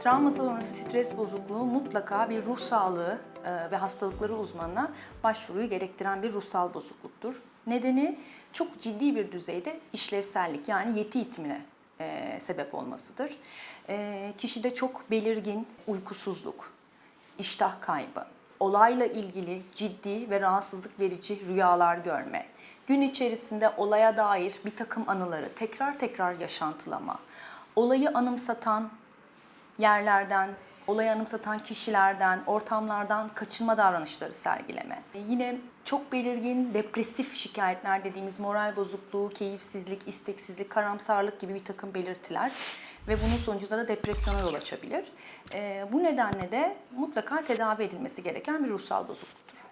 Travma sonrası stres bozukluğu mutlaka bir ruh sağlığı e, ve hastalıkları uzmanına başvuruyu gerektiren bir ruhsal bozukluktur. Nedeni çok ciddi bir düzeyde işlevsellik yani yeti itimine e, sebep olmasıdır. E, kişide çok belirgin uykusuzluk, iştah kaybı, olayla ilgili ciddi ve rahatsızlık verici rüyalar görme, gün içerisinde olaya dair bir takım anıları tekrar tekrar yaşantılama, olayı anımsatan yerlerden, olayı anımsatan kişilerden, ortamlardan kaçınma davranışları sergileme. E, Yine çok belirgin depresif şikayetler dediğimiz moral bozukluğu, keyifsizlik, isteksizlik, karamsarlık gibi bir takım belirtiler ve bunun sonucunda da depresyona yol açabilir. E, bu nedenle de mutlaka tedavi edilmesi gereken bir ruhsal bozukluktur.